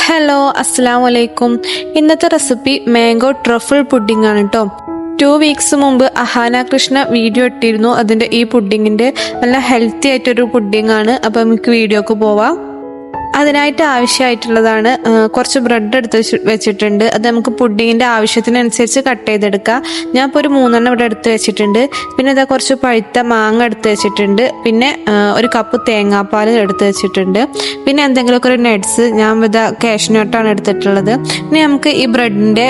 Hello അസ്സാം വലൈക്കും ഇന്നത്തെ റെസിപ്പി മാംഗോ ട്രഫിൾ പുഡിംഗ് ആണ് കേട്ടോ ടു വീക്സ് മുമ്പ് അഹാന കൃഷ്ണ വീഡിയോ ഇട്ടിരുന്നു. അതിന്റെ ഈ പുഡിങ്ങിന്റെ നല്ല ഹെൽത്തി ആയിട്ടൊരു പുഡിംഗ് ആണ്. അപ്പോൾ നമുക്ക് വീഡിയോക്ക് പോവാം. അതിനായിട്ട് ആവശ്യമായിട്ടുള്ളതാണ് കുറച്ച് ബ്രെഡ് എടുത്ത് വെച്ചിട്ടുണ്ട്. അത് നമുക്ക് പുഡിങ്ങിന്റെ ആവശ്യത്തിനനുസരിച്ച് കട്ട് ചെയ്തെടുക്കാം. ഞാൻ ഇപ്പോൾ ഒരു മൂന്നെണ്ണം ഇവിടെ എടുത്ത് വെച്ചിട്ടുണ്ട്. പിന്നെ ഇതാ കുറച്ച് പഴുത്ത മാങ്ങ എടുത്ത് വെച്ചിട്ടുണ്ട്. പിന്നെ ഒരു കപ്പ് തേങ്ങാപ്പാൽ എടുത്ത് വെച്ചിട്ടുണ്ട്. പിന്നെ എന്തെങ്കിലുമൊക്കെ ഒരു നട്ട്സ് ഞാൻ ഇതാ കാഷ്നട്ടാണ് എടുത്തിട്ടുള്ളത്. ഇനി നമുക്ക് ഈ ബ്രെഡിന്റെ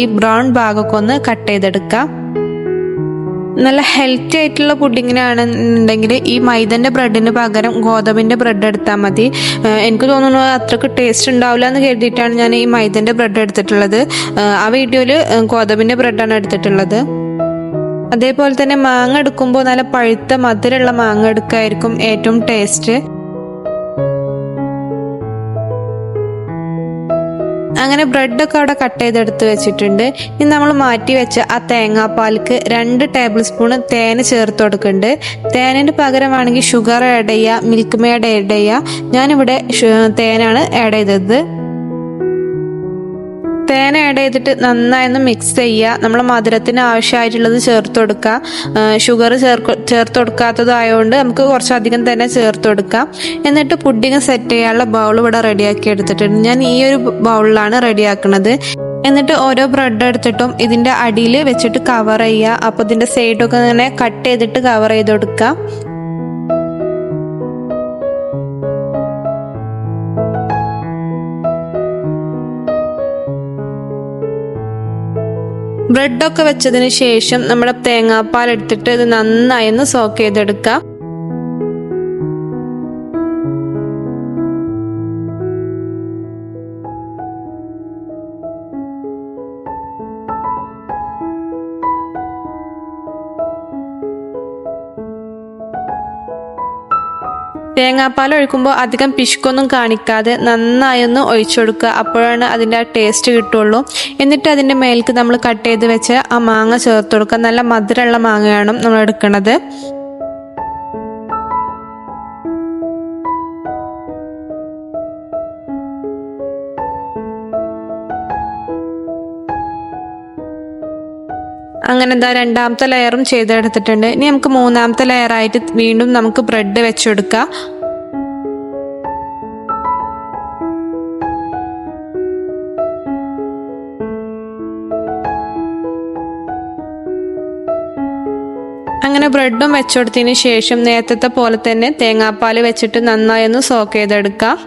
ഈ ബ്രൗൺ ഭാഗമൊക്കെ ഒന്ന് കട്ട് ചെയ്തെടുക്കാം. നല്ല ഹെൽത്തി ആയിട്ടുള്ള പുഡിങ്ങിനാണെന്നുണ്ടെങ്കിൽ ഈ മൈദന്റെ ബ്രെഡിന് പകരം ഗോതമ്പിന്റെ ബ്രെഡ് എടുത്താൽ മതി. എനിക്ക് തോന്നുന്നു അത്രയ്ക്ക് ടേസ്റ്റ് ഉണ്ടാവില്ല എന്ന് കരുതിയിട്ടാണ് ഞാൻ ഈ മൈദന്റെ ബ്രെഡ് എടുത്തിട്ടുള്ളത്. ആ വീഡിയോയിൽ ഗോതമ്പിന്റെ ബ്രെഡാണ് എടുത്തിട്ടുള്ളത്. അതേപോലെ തന്നെ മാങ്ങ എടുക്കുമ്പോൾ നല്ല പഴുത്ത മധുരമുള്ള മാങ്ങ എടുക്കായിരിക്കും ഏറ്റവും ടേസ്റ്റ് അങ്ങനെ ബ്രെഡൊക്കെ അവിടെ കട്ട് ചെയ്തെടുത്ത് വെച്ചിട്ടുണ്ട്. ഇനി നമ്മൾ മാറ്റി വെച്ച ആ തേങ്ങാപ്പാൽക്ക് രണ്ട് ടേബിൾ സ്പൂൺ തേൻ ചേർത്ത് കൊടുക്കുന്നുണ്ട്. തേനിന് പകരമാണെങ്കിൽ ഷുഗർ ആഡ് ചെയ്യുക മിൽക്ക് മേഡ് ആഡ് ചെയ്യുക. ഞാനിവിടെ തേനാണ് ആഡ് ചെയ്തത്. തേൻ ആഡ് ചെയ്തിട്ട് നന്നായി ഒന്ന് മിക്സ് ചെയ്യുക. നമ്മൾ മധുരത്തിന് ആവശ്യമായിട്ടുള്ളത് ചേർത്ത് കൊടുക്കുക. ഷുഗർ ചേർക്ക് ചേർത്ത് കൊടുക്കാത്തതായതുകൊണ്ട് നമുക്ക് കുറച്ചധികം തന്നെ ചേർത്ത് കൊടുക്കാം. എന്നിട്ട് പുഡിങ് സെറ്റ് ചെയ്യാനുള്ള ബൗൾ ഇവിടെ റെഡിയാക്കി എടുത്തിട്ടുണ്ട്. ഞാൻ ഈ ഒരു ബൗളിലാണ് റെഡിയാക്കുന്നത് എന്നിട്ട് ഓരോ ബ്രെഡ് എടുത്തിട്ടും ഇതിന്റെ അടിയിൽ വെച്ചിട്ട് കവർ ചെയ്യുക. അപ്പോൾ ഇതിന്റെ സൈഡൊക്കെ ഇങ്ങനെ കട്ട് ചെയ്തിട്ട് കവർ ചെയ്ത് കൊടുക്കുക ബ്രെഡൊക്കെ വെച്ചതിന് ശേഷം നമ്മുടെ തേങ്ങാപ്പാൽ എടുത്തിട്ട് ഇത് നന്നായി ഒന്ന് സോക്ക് ചെയ്തെടുക്കാം. തേങ്ങാപ്പാൽ ഒഴിക്കുമ്പോൾ അധികം പിശുക്കൊന്നും കാണിക്കാതെ നന്നായി ഒന്ന് ഒഴിച്ചു അപ്പോഴാണ് അതിന്റെ ആ ടേസ്റ്റ് കിട്ടുള്ളൂ. എന്നിട്ട് അതിന്റെ മേൽക്ക് നമ്മൾ കട്ട് ചെയ്ത് വെച്ച് ആ മാങ്ങ ചേർത്ത് കൊടുക്കുക. നല്ല മധുരമുള്ള മാങ്ങയാണ് നമ്മൾ എടുക്കുന്നത് അങ്ങനെ എന്താ രണ്ടാമത്തെ ലെയറും ചെയ്തെടുത്തിട്ടുണ്ട്. ഇനി നമുക്ക് മൂന്നാമത്തെ ലെയറായിട്ട് വീണ്ടും നമുക്ക് ബ്രെഡ് വെച്ചെടുക്കാം. അങ്ങനെ ബ്രെഡും വെച്ചെടുത്തതിന് ശേഷം നേരത്തെ പോലെ തന്നെ തേങ്ങാപ്പാൽ വെച്ചിട്ട് നന്നായി ഒന്ന് സോക്ക് ചെയ്തെടുക്കാം.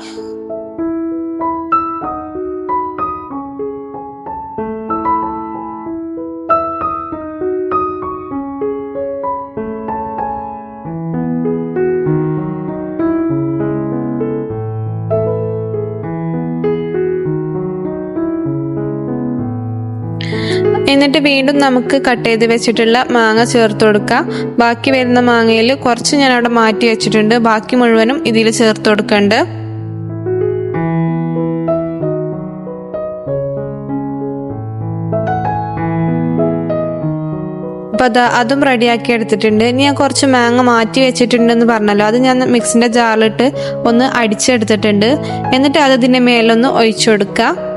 എന്നിട്ട് വീണ്ടും നമുക്ക് കട്ട് ചെയ്ത് വെച്ചിട്ടുള്ള മാങ്ങ ചേർത്ത് കൊടുക്കാം. ബാക്കി വരുന്ന മാങ്ങയിൽ കുറച്ച് ഞാൻ അവിടെ മാറ്റി വെച്ചിട്ടുണ്ട്. ബാക്കി മുഴുവനും ഇതിൽ ചേർത്ത് കൊടുക്കണ്ട്. അപ്പോൾ അത് അതും റെഡിയാക്കി എടുത്തിട്ടുണ്ട്. ഇനി ഞാൻ കുറച്ച് മാങ്ങ മാറ്റി വെച്ചിട്ടുണ്ടെന്ന് പറഞ്ഞല്ലോ. അത് ഞാൻ മിക്സിന്റെ ജാറിലിട്ട് ഒന്ന് അടിച്ചെടുത്തിട്ടുണ്ട്. എന്നിട്ട് അത് ഇതിന്റെ മേലൊന്ന് ഒഴിച്ചു കൊടുക്കുക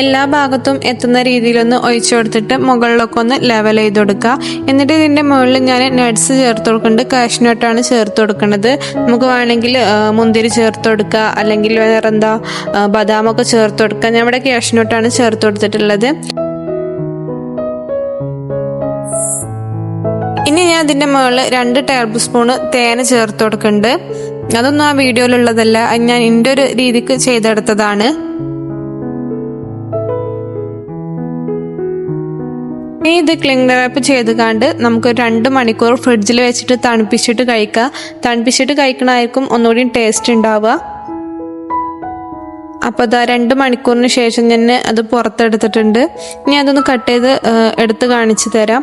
എല്ലാ ഭാഗത്തും എത്തുന്ന രീതിയിലൊന്ന് ഒഴിച്ചു കൊടുത്തിട്ട് മുകളിലൊക്കെ ഒന്ന് ലെവൽ ചെയ്ത് കൊടുക്കുക എന്നിട്ട് ഇതിന്റെ മുകളിൽ ഞാൻ നട്ട്സ് ചേർത്ത് കൊടുക്കുന്നുണ്ട്. കാഷ്നട്ടാണ് ചേർത്ത് കൊടുക്കുന്നത്. നമുക്ക് വേണമെങ്കിൽ മുന്തിരി ചേർത്ത് കൊടുക്കുക അല്ലെങ്കിൽ വേറെ എന്താ ബദാമൊക്കെ ചേർത്ത് കൊടുക്കുക ഞാൻ ഇവിടെ കാഷ്നട്ടാണ് ചേർത്ത് കൊടുത്തിട്ടുള്ളത്. ഇനി ഞാൻ ഇതിന്റെ മുകളിൽ രണ്ട് ടേബിൾ സ്പൂണ് തേന ചേർത്ത് കൊടുക്കുന്നുണ്ട്. അതൊന്നും ആ വീഡിയോയിലുള്ളതല്ല ഞാൻ എന്റെ ഒരു രീതിക്ക് ചെയ്തെടുത്തതാണ്. ഇനി ഇത് ക്ലിംഗ് റാപ്പ് ചെയ്ത് കണ്ട് നമുക്ക് രണ്ട് മണിക്കൂർ ഫ്രിഡ്ജിൽ വെച്ചിട്ട് തണുപ്പിച്ചിട്ട് കഴിക്കുക തണുപ്പിച്ചിട്ട് കഴിക്കണമായിരിക്കും ഒന്നുകൂടി ടേസ്റ്റ് ഉണ്ടാവുക അപ്പോൾ അതാ രണ്ട് മണിക്കൂറിന് ശേഷം ഞാൻ അത് പുറത്തെടുത്തിട്ടുണ്ട്. ഇനി അതൊന്ന് കട്ട് ചെയ്ത് എടുത്ത് കാണിച്ചു തരാം.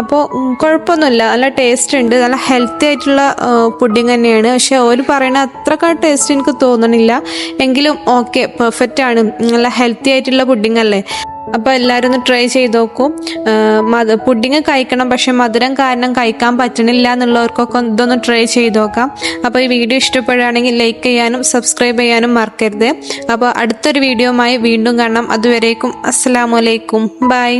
അപ്പോൾ കുഴപ്പമൊന്നുമില്ല. നല്ല ടേസ്റ്റ് ഉണ്ട് നല്ല ഹെൽത്തി ആയിട്ടുള്ള പുഡിങ് തന്നെയാണ്. പക്ഷെ ഓര് പറയണ അത്രക്കാ ടേസ്റ്റ് എനിക്ക് തോന്നണില്ല. എങ്കിലും ഓക്കെ പെർഫെക്റ്റ് ആണ്. നല്ല ഹെൽത്തി ആയിട്ടുള്ള പുഡിംഗ് അല്ലേ? അപ്പോൾ എല്ലാവരും ഒന്ന് ട്രൈ ചെയ്ത് നോക്കൂ. മധു പുഡിങ് കഴിക്കണം പക്ഷേ മധുരം കാരണം കഴിക്കാൻ പറ്റണില്ല എന്നുള്ളവർക്കൊക്കെ ഇതൊന്ന് ട്രൈ ചെയ്ത് നോക്കാം. അപ്പോൾ ഈ വീഡിയോ ഇഷ്ടപ്പെടുകയാണെങ്കിൽ ലൈക്ക് ചെയ്യാനും സബ്സ്ക്രൈബ് ചെയ്യാനും മറക്കരുത്. അപ്പോൾ അടുത്തൊരു വീഡിയോയുമായി വീണ്ടും കാണാം. അതുവരേക്കും അസ്സലാമലൈക്കും ബൈ